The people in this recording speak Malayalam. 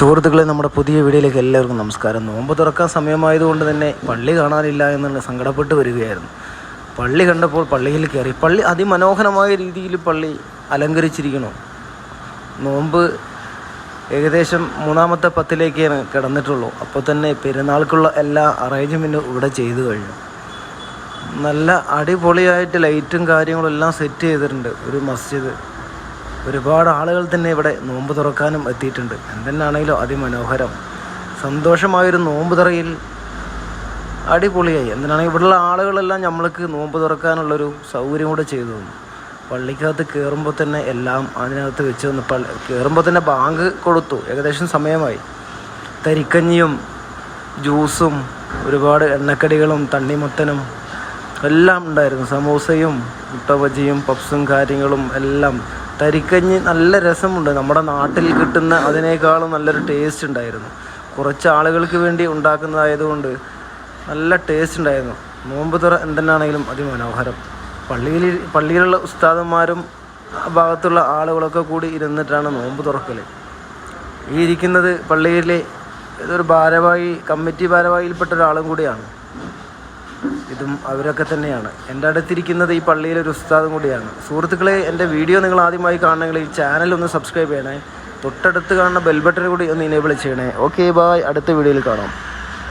സുഹൃത്തുക്കളെ നമ്മുടെ പുതിയ വീഡിയോയിലേക്ക് എല്ലാവർക്കും നമസ്കാരം. നോമ്പ് തുറക്കാൻ സമയമായതുകൊണ്ട് തന്നെ പള്ളി കാണാനില്ല എന്നുള്ള സങ്കടപ്പെട്ട് വരികയായിരുന്നു. പള്ളി കണ്ടപ്പോൾ പള്ളിയിൽ കയറി പള്ളി അതിമനോഹരമായ രീതിയിൽ പള്ളി അലങ്കരിച്ചിരിക്കണം നോമ്പ് ഏകദേശം മൂന്നാമത്തെ പത്തിലേക്കാണ് കിടന്നിട്ടുള്ളൂ. അപ്പോൾ തന്നെ പെരുന്നാൾക്കുള്ള എല്ലാ അറേഞ്ച്മെന്റും ഇവിടെ ചെയ്തു കഴിഞ്ഞു. നല്ല അടിപൊളിയായിട്ട് ലൈറ്റും കാര്യങ്ങളും എല്ലാം സെറ്റ് ചെയ്തിട്ടുണ്ട് ഒരു മസ്ജിദ്. ഒരുപാട് ആളുകൾ തന്നെ ഇവിടെ നോമ്പ് തുറക്കാനും എത്തിയിട്ടുണ്ട്. എന്തെന്നാണെങ്കിലും അതിമനോഹരം. സന്തോഷമായൊരു നോമ്പ് തുറയിൽ അടിപൊളിയായി. എന്തിനാണെങ്കിൽ ഇവിടെയുള്ള ആളുകളെല്ലാം നമ്മൾക്ക് നോമ്പ് തുറക്കാനുള്ളൊരു സൗകര്യം കൂടെ ചെയ്തു തന്നു. പള്ളിക്കകത്ത് കയറുമ്പോൾ തന്നെ എല്ലാം അതിനകത്ത് വെച്ച് തന്നു പള്ളി കയറുമ്പോൾ തന്നെ ബാങ്ക് കൊടുത്തു. ഏകദേശം സമയമായി. തരിക്കഞ്ഞിയും ജ്യൂസും ഒരുപാട് എണ്ണക്കടികളും തണ്ണിമത്തനും എല്ലാം ഉണ്ടായിരുന്നു. സമൂസയും മുട്ട ബജിയും പപ്സും കാര്യങ്ങളും എല്ലാം തരിക്കഞ്ഞി നല്ല രസമുണ്ട്. നമ്മുടെ നാട്ടിൽ കിട്ടുന്ന അതിനേക്കാളും നല്ലൊരു ടേസ്റ്റ് ഉണ്ടായിരുന്നു. കുറച്ച് ആളുകൾക്ക് വേണ്ടി ഉണ്ടാക്കുന്നതായതുകൊണ്ട് നല്ല ടേസ്റ്റ് ഉണ്ടായിരുന്നു. നോമ്പ് തുറ എന്തെന്നാണെങ്കിലും അതിമനോഹരം. പള്ളിയിൽ പള്ളിയിലുള്ള ഉസ്താദന്മാരും ഭാഗത്തുള്ള ആളുകളൊക്കെ കൂടി ഇരുന്നിട്ടാണ് നോമ്പ് തുറക്കൽ ഈ ഇരിക്കുന്നത് പള്ളിയിലെ ഇതൊരു ഭാരവാഹി കമ്മിറ്റി ഭാരവാഹിയിൽപ്പെട്ട ഒരാളും കൂടിയാണ്. ഇതും അവരൊക്കെ തന്നെയാണ്. എന്റെ അടുത്തിരിക്കുന്നത് ഈ പള്ളിയിലെ ഒരു ഉസ്താദും കൂടിയാണ്. സുഹൃത്തുക്കളെ എന്റെ വീഡിയോ നിങ്ങൾ ആദ്യമായി കാണണമെങ്കിൽ ഈ ചാനൽ ഒന്ന് സബ്സ്ക്രൈബ് ചെയ്യണേ. തൊട്ടടുത്ത് കാണുന്ന ബെൽ ബട്ടൺ കൂടി ഒന്ന് ഇനേബിൾ ചെയ്യണേ. ഓക്കെ ബായ് അടുത്ത വീഡിയോയിൽ കാണാം.